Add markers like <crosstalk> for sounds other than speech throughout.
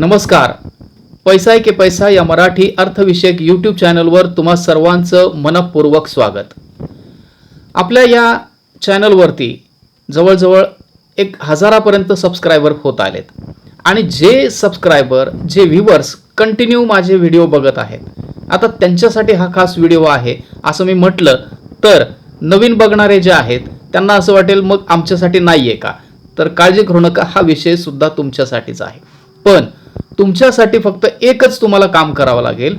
नमस्कार. पैसा आहे की पैसा या मराठी अर्थविषयक यूट्यूब चॅनलवर तुम्हा सर्वांचं मनपूर्वक स्वागत. आपल्या या चॅनलवरती जवळजवळ एक हजारापर्यंत सबस्क्रायबर होत आलेत. आणि जे सबस्क्रायबर जे व्ह्युअर्स कंटिन्यू माझे व्हिडिओ बघत आहेत. आता त्यांच्यासाठी हा खास व्हिडिओ आहे असं मी म्हटलं तर नवीन बघणारे जे आहेत त्यांना असं वाटेल मग आमच्यासाठी नाही आहे का? तर काळजी करू नका हा विषय सुद्धा तुमच्यासाठीच आहे. पण तुमच्यासाठी फक्त एकच तुम्हाला काम करावं लागेल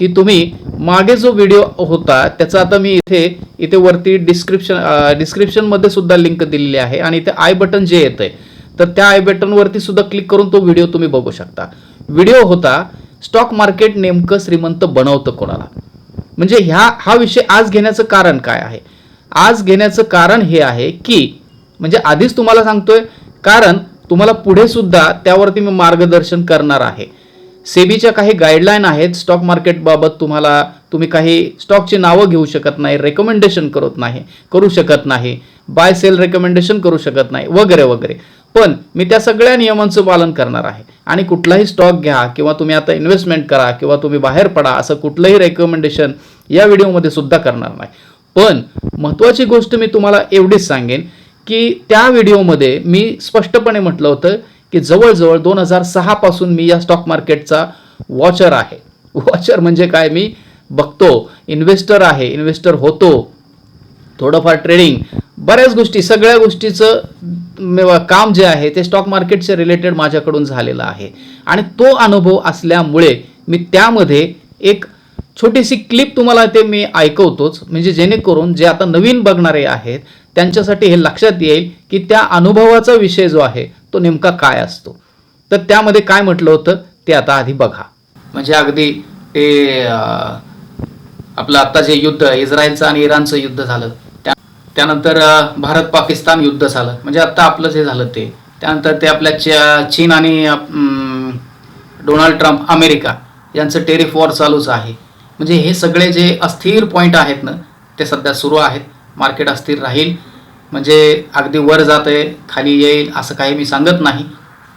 की तुम्ही मागे जो व्हिडिओ होता त्याचा आता मी इथे इथे वरती डिस्क्रिप्शन डिस्क्रिप्शनमध्ये सुद्धा लिंक दिलेली आहे आणि इथे आय बटन जे येतंय तर त्या आय बटनवरती सुद्धा क्लिक करून तो व्हिडिओ तुम्ही बघू शकता. व्हिडिओ होता स्टॉक मार्केट नेमकं श्रीमंत बनवतं कोणाला? म्हणजे ह्या हा विषय आज घेण्याचं कारण काय आहे? आज घेण्याचं कारण हे आहे की म्हणजे आधीच तुम्हाला सांगतोय कारण तुम्हाला पुढे सुद्धा त्यावरती मी मार्गदर्शन करणार आहे. सेबीच्या काही गाईडलाईन आहेत स्टॉक मार्केटबाबत तुम्हाला तुम्ही काही स्टॉकची नावं घेऊ शकत नाही रेकमेंडेशन करत नाही करू शकत नाही बाय सेल रेकमेंडेशन करू शकत नाही वगैरे वगैरे. पण मी त्या सगळ्या नियमांचं पालन करणार आहे. आणि कुठलाही स्टॉक घ्या किंवा तुम्ही आता इन्व्हेस्टमेंट करा किंवा तुम्ही बाहेर पडा असं कुठलंही रेकमेंडेशन या व्हिडिओमध्ये सुद्धा करणार नाही. पण महत्त्वाची गोष्ट मी तुम्हाला एवढीच सांगेन की त्या व्हिडिओमध्ये मी स्पष्टपणे म्हटलं होतं की जवळजवळ दोन हजार सहापासून मी या स्टॉक मार्केटचा वॉचर आहे. <laughs> वॉचर म्हणजे काय? मी बघतो इन्व्हेस्टर आहे इन्व्हेस्टर होतो थोडंफार ट्रेडिंग बऱ्याच गोष्टी सगळ्या गोष्टीचं काम जे आहे ते स्टॉक मार्केटच्या रिलेटेड माझ्याकडून झालेलं आहे. आणि तो अनुभव असल्यामुळे मी त्यामध्ये एक छोटीशी क्लिप तुम्हाला ते मी ऐकवतोच. म्हणजे जेणेकरून जे आता नवीन बघणारे आहेत त्यांच्यासाठी हे लक्षात येईल की त्या अनुभवाचा विषय जो आहे तो नेमका काय असतो. तर त्यामध्ये काय म्हटलं होतं ते आता आधी बघा. म्हणजे अगदी ते आपलं आता जे युद्ध इस्रायलचं आणि इराणचं युद्ध झालं त्या त्यानंतर भारत पाकिस्तान युद्ध झालं. म्हणजे आत्ता आपलं जे झालं ते. त्यानंतर ते आपल्या चीन आणि डोनाल्ड ट्रम्प अमेरिका यांचं टेरिफ वॉर चालूच आहे. म्हणजे हे सगळे जे अस्थिर पॉईंट आहेत ना ते सध्या सुरू आहेत. मार्केट अस्थिर राहील. म्हणजे अगदी वर जात आहे खाली येईल असं काही मी सांगत नाही.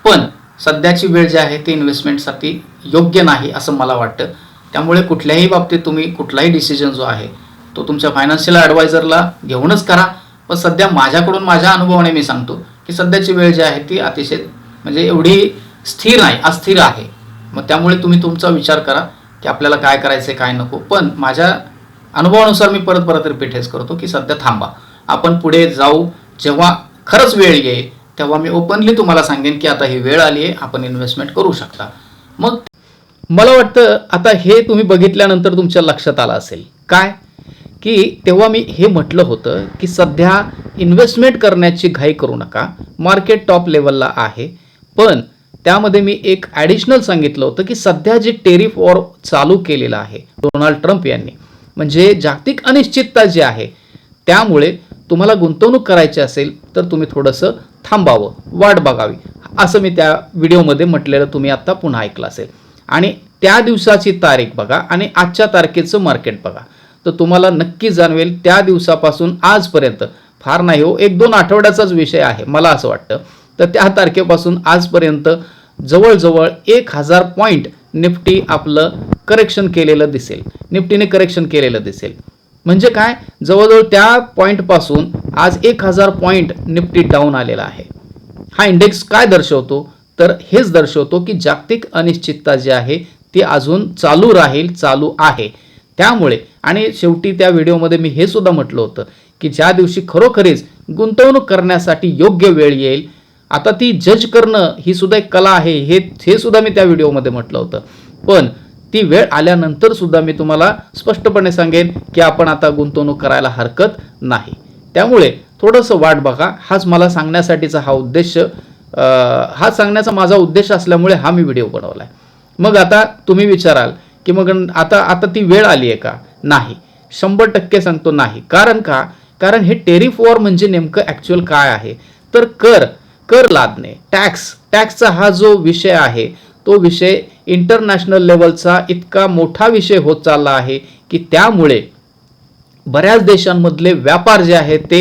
पण सध्याची वेळ जी आहे ती इन्व्हेस्टमेंटसाठी योग्य नाही असं मला वाटतं. त्यामुळे कुठल्याही बाबतीत तुम्ही कुठलाही डिसिजन जो आहे तो तुमच्या फायनान्शियल ॲडवायझरला घेऊनच करा. पण सध्या माझ्याकडून माझ्या अनुभवाने मी सांगतो की सध्याची वेळ जी आहे ती अतिशय म्हणजे एवढी स्थिर नाही अस्थिर आहे. मग त्यामुळे तुम्ही तुमचा विचार करा की आपल्याला काय करायचं आहे काय नको. पण माझ्या अनुभवानुसार मी परत परत रिपीट हेच करतो की सध्या थांबा. आपण पुढे जाऊ. जेव्हा खरंच वेळ येईल तेव्हा मी ओपनली तुम्हाला सांगेन की आता ही वेळ आली आहे आपण इन्व्हेस्टमेंट करू शकता. मग मला वाटतं आता हे तुम्ही बघितल्यानंतर तुमच्या लक्षात आलं असेल. काय? की तेव्हा मी हे म्हटलं होतं की सध्या इन्व्हेस्टमेंट करण्याची घाई करू नका. मार्केट टॉप लेवलला आहे. पण त्यामध्ये मी एक ॲडिशनल सांगितलं होतं की सध्या जे टेरिफ वॉर चालू केलेलं आहे डोनाल्ड ट्रम्प यांनी म्हणजे जागतिक अनिश्चितता जी आहे त्यामुळे तुम्हाला गुंतवणूक करायची असेल तर तुम्ही थोडंसं थांबावं वाट बघावी. असं मी त्या व्हिडिओमध्ये म्हटलेलं तुम्ही आत्ता पुन्हा ऐकलं असेल. आणि त्या दिवसाची तारीख बघा आणि आजच्या तारखेचं मार्केट बघा. तर तुम्हाला नक्की जाणवेल त्या दिवसापासून आजपर्यंत फार नाही हो एक दोन आठवड्याचाच विषय आहे मला असं वाटतं. तर त्या तारखेपासून आजपर्यंत जवळजवळ एक हजार पॉईंट निफ्टी आपलं करेक्शन केलेलं दिसेल. निफ्टीने करेक्शन केलेलं दिसेल. म्हणजे काय? जवळजवळ त्या पॉईंटपासून आज एक हजार पॉईंट निफ्टी डाऊन आलेला आहे. हा इंडेक्स काय दर्शवतो? तर हेच दर्शवतो की जागतिक अनिश्चितता जी आहे ती अजून चालू राहील चालू आहे. त्यामुळे आणि शेवटी त्या व्हिडिओमध्ये मी हे सुद्धा म्हटलं होतं की ज्या दिवशी खरोखरीच गुंतवणूक करण्यासाठी योग्य वेळ येईल आता ती जज करणं ही सुद्धा एक कला आहे हे हे सुद्धा मी त्या व्हिडिओमध्ये म्हटलं होतं. पण ती वेळ आल्यानंतर सुद्धा मी तुम्हाला स्पष्टपणे सांगेन की आपण आता गुंतवणूक करायला हरकत नाही. त्यामुळे थोडंसं वाट बघा. हाच मला सांगण्यासाठीचा हा उद्देश हा सांगण्याचा माझा उद्देश असल्यामुळे हा मी व्हिडिओ बनवला आहे मग आता तुम्ही विचाराल की मग आता आता ती वेळ आली आहे का? नाही. शंभर टक्के सांगतो नाही. कारण का? कारण हे टेरिफ वॉर म्हणजे नेमकं ॲक्च्युअल काय आहे? तर कर कर लादणे. टॅक्स टॅक्सचा हा जो विषय आहे तो विषय इंटरनॅशनल लेवलचा इतका मोठा विषय होत चालला आहे की त्यामुळे बऱ्याच देशांमधले व्यापार जे आहेत ते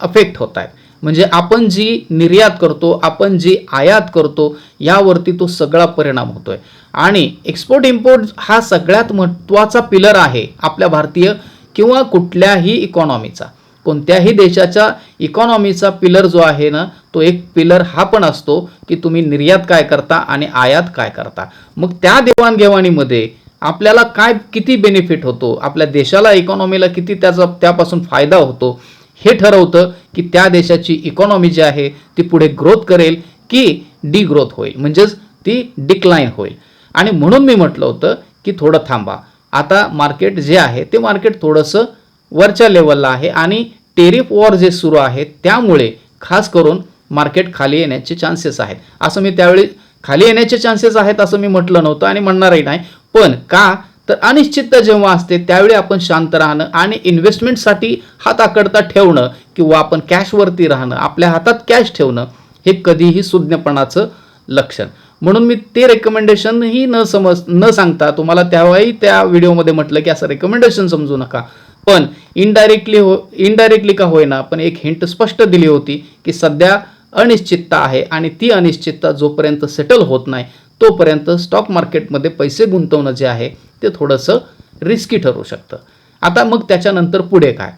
अफेक्ट होत आहेत. म्हणजे आपण जी निर्यात करतो आपण जी आयात करतो यावरती तो सगळा परिणाम होतोय. आणि एक्सपोर्ट इम्पोर्ट हा सगळ्यात महत्त्वाचा पिलर आहे आपल्या भारतीय किंवा कुठल्याही इकॉनॉमीचा कोणत्याही देशाच्या इकॉनॉमीचा पिलर जो आहे ना तो एक पिलर हा पण असतो की तुम्ही निर्यात काय करता आणि आयात काय करता. मग त्या देवाणघेवाणीमध्ये आपल्याला काय किती बेनिफिट होतो? आपल्या देशाला इकॉनॉमीला किती त्याचा त्यापासून फायदा होतो? हे ठरवतं की त्या देशाची इकॉनॉमी जी आहे ती पुढे ग्रोथ करेल की डी ग्रोथ होईल. म्हणजेच ती डिक्लाईन होईल. आणि म्हणून मी म्हटलं होतं की थोडं थांबा. आता मार्केट जे आहे ते मार्केट थोडंसं वरच्या लेवलला आहे आणि टेरिफ वॉर जे सुरू आहे त्यामुळे खास करून मार्केट खाली येण्याचे चान्सेस आहेत. असं मी त्यावेळी खाली येण्याचे चान्सेस आहेत असं मी म्हटलं नव्हतं आणि म्हणणारही नाही. पण का? तर अनिश्चितता जेव्हा असते त्यावेळी आपण शांत राहणं आणि इन्व्हेस्टमेंटसाठी हात आकडता ठेवणं किंवा आपण कॅशवरती राहणं आपल्या हातात कॅश ठेवणं हे कधीही सुज्ञपणाचं लक्षण. म्हणून मी ते रेकमेंडेशनही न समज न सांगता तुम्हाला त्यावेळी त्या व्हिडिओमध्ये म्हटलं की असं रेकमेंडेशन समजू नका. पण इनडायरेक्टली हो इनडायरेक्टली का होईना पण एक हिंट स्पष्ट दिली होती की सध्या अनिश्चितता आहे आणि ती अनिश्चितता जोपर्यंत सेटल होत नाही तोपर्यंत स्टॉक मार्केटमध्ये पैसे गुंतवणं जे आहे ते थोडंसं रिस्की ठरू शकतं. आता मग त्याच्यानंतर पुढे काय?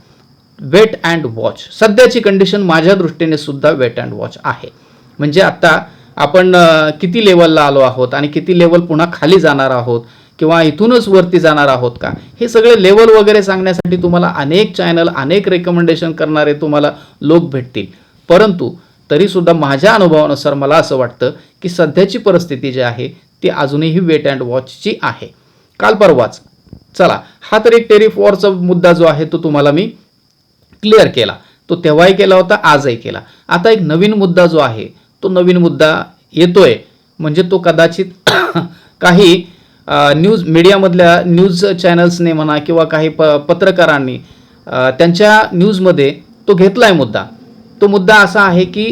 वेट अँड वॉच सध्याची कंडिशन माझ्या दृष्टीने सुद्धा वेट अँड वॉच आहे. म्हणजे आता आपण किती लेवलला आलो आहोत आणि किती लेवल पुन्हा खाली जाणार आहोत किंवा इथूनच वरती जाणार आहोत का? हे सगळे लेवल वगैरे सांगण्यासाठी तुम्हाला अनेक चॅनल अनेक रेकमेंडेशन करणारे तुम्हाला लोक भेटतील. परंतु तरीसुद्धा माझ्या अनुभवानुसार मला असं वाटतं की सध्याची परिस्थिती जी आहे ती अजूनही वेट अँड वॉचची आहे. काल परवाच. चला हा तर एक टेरिफ वॉरचा मुद्दा जो आहे तो तुम्हाला मी क्लिअर केला. तो तेव्हाही केला होता आजही केला. आता एक नवीन मुद्दा जो आहे तो नवीन मुद्दा येतोय. म्हणजे तो कदाचित <coughs> काही न्यूज मीडियामधल्या न्यूज चॅनल्सने म्हणा किंवा काही प पत्रकारांनी त्यांच्या न्यूजमध्ये तो घेतला आहे मुद्दा. तो मुद्दा असा आहे की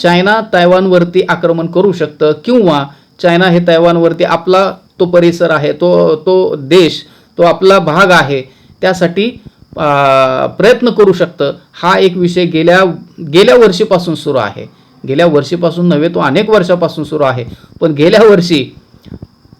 चायना तैवानवरती आक्रमण करू शकतं किंवा चायना हे तैवानवरती आपला तो परिसर आहे तो तो देश तो आपला भाग आहे त्यासाठी प्रयत्न करू शकतं. हा एक विषय गेल्या गेल्या वर्षीपासून सुरू आहे. गेल्या वर्षीपासून नव्हे तो अनेक वर्षापासून सुरू आहे. पण गेल्या वर्षी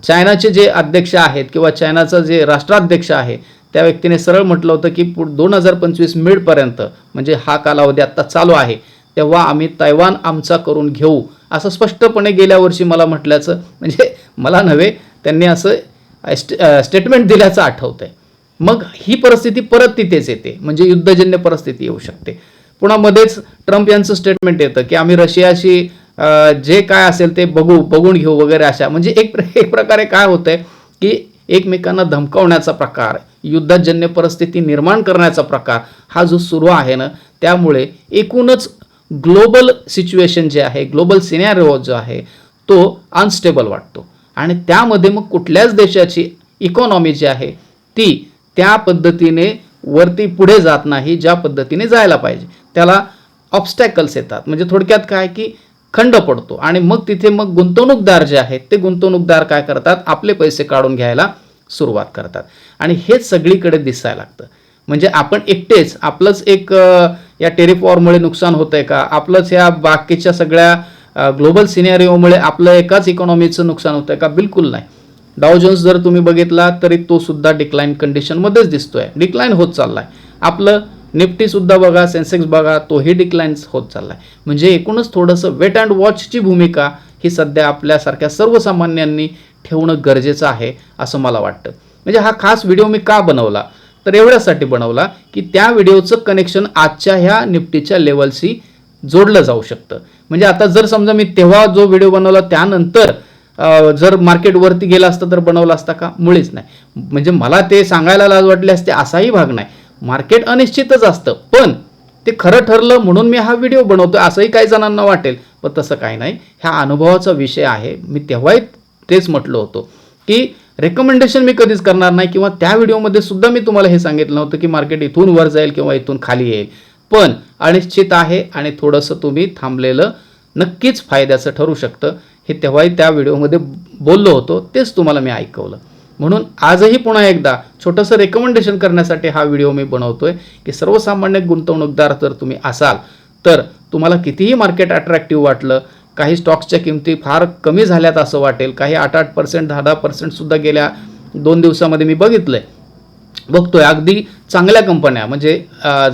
चायनाचे जे अध्यक्ष आहेत किंवा चायनाचं जे राष्ट्राध्यक्ष आहे त्या व्यक्तीने सरळ म्हटलं होतं की पुढ दोन हजार पंचवीस मिडपर्यंत म्हणजे हा कालावधी आत्ता चालू आहे तेव्हा आम्ही तैवान आमचा करून घेऊ असं स्पष्टपणे गेल्या वर्षी मला म्हटल्याचं म्हणजे मला नव्हे त्यांनी असं स्टेटमेंट दिल्याचं आठवतं आहे मग ही परिस्थिती परत तिथेच येते म्हणजे युद्धजन्य परिस्थिती येऊ शकते. पुन्हा मध्येच ट्रम्प यांचं स्टेटमेंट येतं की आम्ही रशियाशी जे काय असेल ते बघू बघून घेऊ वगैरे अशा म्हणजे एक प्र- <laughs> एक प्रकारे काय होतंय की एकमेकांना धमकावण्याचा प्रकार युद्धजन्य परिस्थिती निर्माण करण्याचा प्रकार हा जो सुरू आहे ना त्यामुळे एकूणच ग्लोबल सिच्युएशन जे आहे ग्लोबल सिनॅरिओ जो आहे तो अनस्टेबल वाटतो. आणि त्यामध्ये मग कुठल्याच देशाची इकॉनॉमी जी आहे ती त्या पद्धतीने वरती पुढे जात नाही ज्या पद्धतीने जायला पाहिजे. त्याला ऑब्स्टॅकल्स येतात. म्हणजे थोडक्यात काय की खंड पडतो. आणि मग तिथे मग गुंतवणूकदार जे आहेत ते गुंतवणूकदार काय करतात? आपले पैसे काढून घ्यायला सुरुवात करतात. आणि हेच सगळीकडे दिसायला लागतं. म्हणजे आपण एकटेच आपलंच एक या टेरिफ वॉरमुळे नुकसान होत आहे का? आपलंच या बाकीच्या सगळ्या ग्लोबल सिनेरिओमुळे आपलं एकाच इकॉनॉमीचं नुकसान होतं का? बिलकुल नाही. डाव जोन्स जर तुम्ही बघितला तरी तो सुद्धा डिक्लाईन कंडिशनमध्येच दिसतोय. डिक्लाईन होत चाललाय. आपलं निफ्टी सुद्धा बघा सेन्सेक्स बघा तोही डिक्लाईन होत चाललाय. म्हणजे एकूणच थोडंसं वेट अँड वॉचची भूमिका ही सध्या आपल्यासारख्या सर्वसामान्यांनी ठेवणं गरजेचं आहे असं मला वाटतं. म्हणजे हा खास व्हिडिओ मी का बनवला? तर एवढ्यासाठी बनवला की त्या व्हिडिओचं कनेक्शन आजच्या ह्या निफ्टीच्या लेवलशी जोडलं जाऊ शकतं. म्हणजे आता जर समजा मी तेव्हा जो व्हिडिओ बनवला त्यानंतर जर मार्केटवरती गेला असतं तर बनवला असता का? मुळीच नाही. म्हणजे मला ते सांगायला लाज वाटले असते असाही भाग नाही. मार्केट अनिश्चितच असतं पण ते खरं ठरलं म्हणून मी हा व्हिडिओ बनवतो असंही काही जणांना वाटेल. पण तसं काही नाही. ह्या अनुभवाचा विषय आहे. मी तेव्हाही तेच म्हटलं होतं. की रेकमेंडेशन मी कधीच करणार नाही किंवा त्या व्हिडिओमध्ये सुद्धा मी तुम्हाला हे सांगितलं नव्हतं की मार्केट इथून वर जाईल किंवा इथून खाली येईल. पण अनिश्चित आहे आणि थोडंसं तुम्ही थांबलेलं नक्कीच फायद्याचं ठरू शकतं. हे तेव्हाही त्या व्हिडिओमध्ये बोललो होतो तेच तुम्हाला मी ऐकवलं. म्हणून आजही पुन्हा एकदा छोटंसं रेकमेंडेशन करण्यासाठी हा व्हिडिओ मी बनवतो आहे की सर्वसामान्य गुंतवणूकदार जर तुम्ही असाल तर तुम्हाला कितीही मार्केट अट्रॅक्टिव्ह वाटलं काही स्टॉक्सच्या किमती फार कमी झाल्यात असं वाटेल. काही आठ आठ पर्सेंट दहा दहा पर्सेंटसुद्धा गेल्या दोन दिवसामध्ये मी बघितलं आहे बघतोय. अगदी चांगल्या कंपन्या. म्हणजे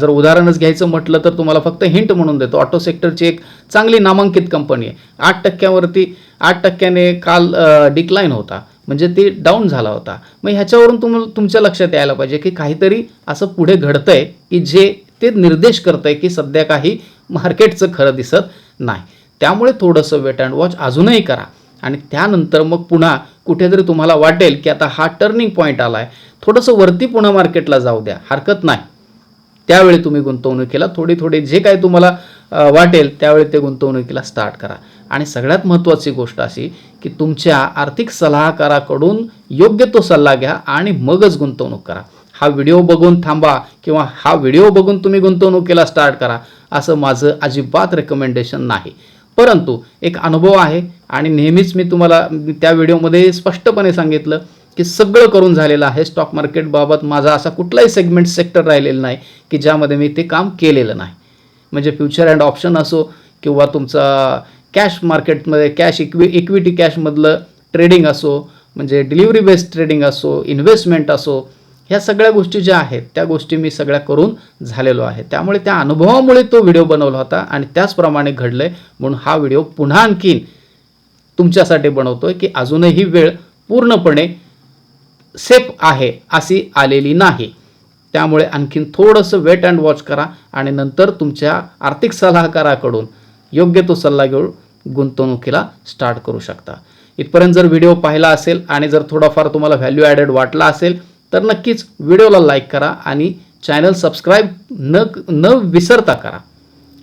जर उदाहरणच घ्यायचं म्हटलं तर तुम्हाला फक्त हिंट म्हणून देतो. ऑटो सेक्टरची एक चांगली नामांकित कंपनी आहे. आठ टक्क्यावरती आठ टक्क्याने काल डिक्लाईन होता. म्हणजे ती डाऊन झाला होता. मग ह्याच्यावरून तुम तुमच्या लक्षात यायला पाहिजे की काहीतरी असं पुढे घडतंय की जे ते निर्देश करतंय की सध्या काही मार्केटचं खरं दिसत नाही. त्यामुळे थोडंसं वेट अँड वॉच अजूनही करा. आणि त्यानंतर मग पुन्हा कुठेतरी तुम्हाला वाटेल की आता हा टर्निंग पॉईंट आला आहे थोडंसं वरती पुन्हा मार्केटला जाऊ द्या. हरकत नाही. त्यावेळी तुम्ही गुंतवणुकीला थोडी थोडी जे काही तुम्हाला वाटेल त्यावेळी ते गुंतवणुकीला स्टार्ट करा. आणि सगळ्यात महत्त्वाची गोष्ट अशी की तुमच्या आर्थिक सल्लागाराकडून योग्य तो सल्ला घ्या आणि मगच गुंतवणूक करा. हा व्हिडिओ बघून थांबा किंवा हा व्हिडिओ बघून तुम्ही गुंतवणुकीला स्टार्ट करा असं माझं अजिबात रेकमेंडेशन नाही. परंतु एक अनुभव आहे आणि नेहमीच मी तुम्हाला त्या व्हिडिओमध्ये स्पष्टपणे सांगितलं की सगळं करून झालेलं आहे. स्टॉक मार्केटबाबत माझा असा कुठलाही सेगमेंट सेक्टर राहिलेला नाही की ज्यामध्ये मी ते काम केलेलं नाही. म्हणजे फ्युचर अँड ऑप्शन असो किंवा तुमचा कॅश मार्केटमध्ये कॅश इक्वि इक्विटी कॅशमधलं ट्रेडिंग असो म्हणजे डिलिव्हरी बेस्ड ट्रेडिंग असो इन्व्हेस्टमेंट असो ह्या सगळ्या गोष्टी ज्या आहेत त्या गोष्टी मी सगळ्या करून झालेलो आहे. त्यामुळे त्या अनुभवामुळे तो व्हिडिओ बनवला होता आणि त्याचप्रमाणे घडलं आहे म्हणून हा व्हिडिओ पुन्हा आणखीन तुमच्यासाठी बनवतोय की अजूनही वेळ पूर्णपणे सेफ आहे अशी आलेली नाही. त्यामुळे आणखीन थोडंसं वेट अँड वॉच करा आणि नंतर तुमच्या आर्थिक सल्लागाराकडून योग्य तो सल्ला घेऊन गुंतवणुकीला स्टार्ट करू शकता. इथपर्यंत जर व्हिडिओ पाहिला असेल आणि जर थोडाफार तुम्हाला व्हॅल्यू ॲडेड वाटला असेल तर नक्कीच व्हिडिओला लाईक करा आणि चॅनल सबस्क्राईब न न विसरता करा.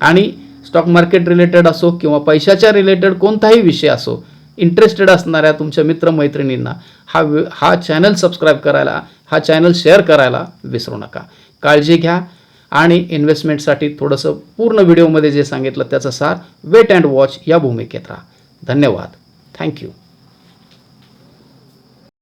आणि स्टॉक मार्केट रिलेटेड असो किंवा पैशाच्या रिलेटेड कोणताही विषय असो इंटरेस्टेड असणाऱ्या तुमच्या मित्रमैत्रिणींना हा वि- हा चॅनल सबस्क्राईब करायला हा चॅनल शेअर करायला विसरू नका. काळजी घ्या आणि इन्व्हेस्टमेंटसाठी थोडंसं पूर्ण व्हिडिओमध्ये जे सांगितलं त्याचा सार वेट अँड वॉच या भूमिकेत राहा. धन्यवाद. थँक्यू